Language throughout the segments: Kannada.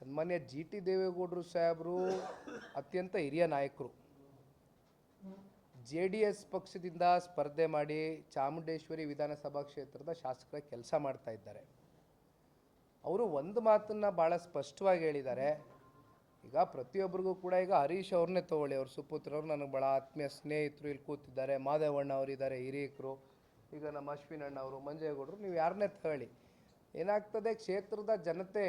ಸನ್ಮಾನ್ಯ ಜಿ ಟಿ ದೇವೇಗೌಡರು ಸಾಹೇಬರು ಅತ್ಯಂತ ಹಿರಿಯ ನಾಯಕರು. ಜೆ ಡಿ ಎಸ್ ಪಕ್ಷದಿಂದ ಸ್ಪರ್ಧೆ ಮಾಡಿ ಚಾಮುಂಡೇಶ್ವರಿ ವಿಧಾನಸಭಾ ಕ್ಷೇತ್ರದ ಶಾಸಕರ ಕೆಲಸ ಮಾಡ್ತಾ ಇದ್ದಾರೆ. ಅವರು ಒಂದು ಮಾತನ್ನು ಭಾಳ ಸ್ಪಷ್ಟವಾಗಿ ಹೇಳಿದ್ದಾರೆ. ಈಗ ಪ್ರತಿಯೊಬ್ಬರಿಗೂ ಕೂಡ ಈಗ ಹರೀಶ್ ಅವ್ರನ್ನೇ ತಗೊಳ್ಳಿ. ಅವ್ರ ಸುಪುತ್ರರು ನನಗೆ ಭಾಳ ಆತ್ಮೀಯ ಸ್ನೇಹಿತರು ಇಲ್ಲಿ ಕೂತಿದ್ದಾರೆ. ಮಾದೇವಣ್ಣ ಅವರಿದ್ದಾರೆ ಹಿರಿಯಕರು. ಈಗ ನಮ್ಮ ಅಶ್ವಿನಣ್ಣ ಅವರು, ಮಂಜೇಗೌಡರು, ನೀವು ಯಾರನ್ನೇ ತಗೊಳ್ಳಿ. ಏನಾಗ್ತದೆ, ಕ್ಷೇತ್ರದ ಜನತೆ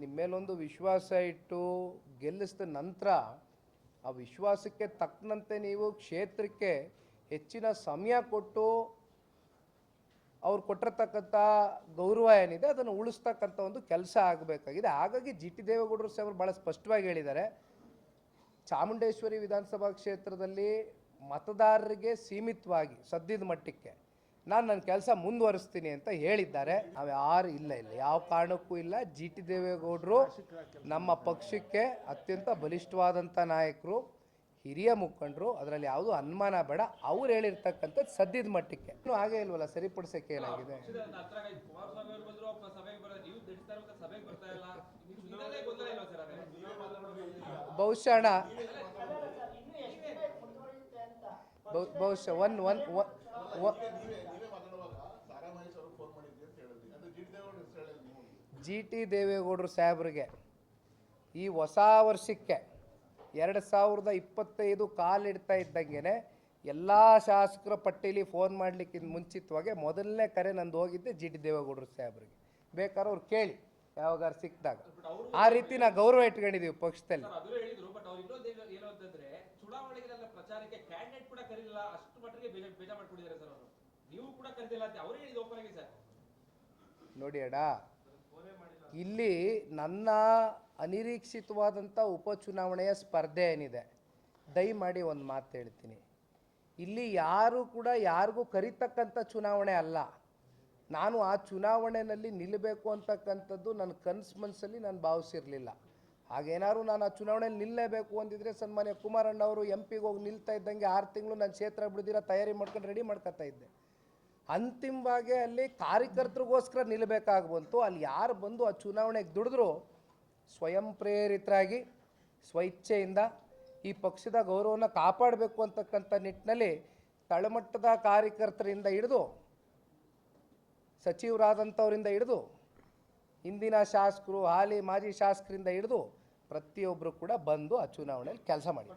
ನಿಮ್ಮ ಮೇಲೊಂದು ವಿಶ್ವಾಸ ಇಟ್ಟು ಗೆಲ್ಲಿಸಿದ ನಂತರ ಆ ವಿಶ್ವಾಸಕ್ಕೆ ತಕ್ಕಂತೆ ನೀವು ಕ್ಷೇತ್ರಕ್ಕೆ ಹೆಚ್ಚಿನ ಸಮಯ ಕೊಟ್ಟು ಅವ್ರು ಕೊಟ್ಟಿರ್ತಕ್ಕಂಥ ಗೌರವ ಏನಿದೆ ಅದನ್ನು ಉಳಿಸ್ತಕ್ಕಂಥ ಒಂದು ಕೆಲಸ ಆಗಬೇಕಾಗಿದೆ. ಹಾಗಾಗಿ ಜಿ ಟಿ ದೇವೇಗೌಡರು ಸಾಹೇಬರು ಭಾಳ ಸ್ಪಷ್ಟವಾಗಿ ಹೇಳಿದ್ದಾರೆ. ಚಾಮುಂಡೇಶ್ವರಿ ವಿಧಾನಸಭಾ ಕ್ಷೇತ್ರದಲ್ಲಿ ಮತದಾರರಿಗೆ ಸೀಮಿತವಾಗಿ ಸದ್ಯದ ಮಟ್ಟಕ್ಕೆ ನಾನು ನನ್ನ ಕೆಲಸ ಮುಂದುವರಿಸ್ತೀನಿ ಅಂತ ಹೇಳಿದ್ದಾರೆ. ನಾವು ಯಾರು ಇಲ್ಲ ಇಲ್ಲ. ಯಾವ ಕಾರಣಕ್ಕೂ ಇಲ್ಲ. ಜಿ ಟಿ ದೇವೇಗೌಡರು ನಮ್ಮ ಪಕ್ಷಕ್ಕೆ ಅತ್ಯಂತ ಬಲಿಷ್ಠವಾದಂಥ ನಾಯಕರು, ಹಿರಿಯ ಮುಖಂಡರು, ಅದರಲ್ಲಿ ಯಾವುದೂ ಅನುಮಾನ ಬೇಡ. ಅವ್ರು ಹೇಳಿರ್ತಕ್ಕಂಥದ್ದು ಸದ್ಯದ ಮಟ್ಟಕ್ಕೆ ಇನ್ನು ಹಾಗೆ ಇಲ್ವಲ್ಲ ಸರಿಪಡಿಸೋಕೆ ಏನಾಗಿದೆ? ಬಹುಶಃಣ ಬಹುಶಃ ಒನ್ ಒನ್ ಅವರು ಜಿ ಟಿ ದೇವೇಗೌಡರು ಸಾಹೇಬ್ರಿಗೆ ಈ ಹೊಸ ವರ್ಷಕ್ಕೆ ಎರಡು ಸಾವಿರದ ಇಪ್ಪತ್ತೈದು ಕಾಲಿಡ್ತಾ ಇದ್ದಂಗೆ ಎಲ್ಲ ಶಾಸಕರ ಪಟ್ಟಿಲಿ ಫೋನ್ ಮಾಡಲಿಕ್ಕಿಂತ ಮುಂಚಿತವಾಗಿ ಮೊದಲನೇ ಕರೆ ನಂದು ಹೋಗಿದ್ದೆ ಜಿ ಟಿ ದೇವೇಗೌಡರು ಸಾಹೇಬ್ರಿಗೆ. ಬೇಕಾದ್ರೆ ಅವ್ರು ಕೇಳಿ ಯಾವಾಗಾರು ಸಿಕ್ಕಿದಾಗ. ಆ ರೀತಿ ನಾವು ಗೌರವ ಇಟ್ಕೊಂಡಿದ್ದೀವಿ ಪಕ್ಷದಲ್ಲಿ. ನೋಡಿ ಅಡ ಇಲ್ಲಿ ನನ್ನ ಅನಿರೀಕ್ಷಿತವಾದಂಥ ಉಪಚುನಾವಣೆಯ ಸ್ಪರ್ಧೆ ಏನಿದೆ? ದಯಮಾಡಿ ಒಂದು ಮಾತು ಹೇಳ್ತೀನಿ. ಇಲ್ಲಿ ಯಾರು ಕೂಡ ಯಾರಿಗೂ ಕರಿತಕ್ಕಂಥ ಚುನಾವಣೆ ಅಲ್ಲ. ನಾನು ಆ ಚುನಾವಣೆಯಲ್ಲಿ ನಿಲ್ಲಬೇಕು ಅಂತಕ್ಕಂಥದ್ದು ನನ್ನ ಕನಸು ಮನಸ್ಸಲ್ಲಿ ನಾನು ಭಾವಿಸಿರಲಿಲ್ಲ. ಹಾಗೇನಾದ್ರು ನಾನು ಆ ಚುನಾವಣೆಯಲ್ಲಿ ನಿಲ್ಲಲೇಬೇಕು ಅಂದಿದ್ರೆ ಸನ್ಮಾನ್ಯ ಕುಮಾರಣ್ಣವರು ಎಂ ಪಿಗೆ ಹೋಗಿ ನಿಲ್ತಾ ಇದ್ದಂಗೆ ಆರು ತಿಂಗಳು ನಾನು ಕ್ಷೇತ್ರ ಬಿಡ್ದಿರ, ತಯಾರಿ ಮಾಡ್ಕೊಂಡು ರೆಡಿ ಮಾಡ್ಕೊತಾ ಇದ್ದೆ. ಅಂತಿಮವಾಗಿ ಅಲ್ಲಿ ಕಾರ್ಯಕರ್ತರಿಗೋಸ್ಕರ ನಿಲ್ಲಬೇಕಾಗಿ ಬಂತು ಅಲ್ಲಿ ಯಾರು ಬಂದು ಆ ಚುನಾವಣೆಗೆ ದುಡಿದ್ರು ಸ್ವಯಂ ಪ್ರೇರಿತರಾಗಿ ಸ್ವಇಚ್ಛೆಯಿಂದ ಈ ಪಕ್ಷದ ಗೌರವನ ಕಾಪಾಡಬೇಕು ಅಂತಕ್ಕಂಥ ನಿಟ್ಟಿನಲ್ಲಿ ತಳಮಟ್ಟದ ಕಾರ್ಯಕರ್ತರಿಂದ ಹಿಡಿದು, ಸಚಿವರಾದಂಥವರಿಂದ ಹಿಡಿದು ಇಂದಿನ ಶಾಸಕರು, ಹಾಲಿ ಮಾಜಿ ಶಾಸಕರಿಂದ ಹಿಡಿದು ಪ್ರತಿಯೊಬ್ಬರು ಕೂಡ ಬಂದು ಆ ಚುನಾವಣೆಯಲ್ಲಿ ಕೆಲಸ ಮಾಡಿ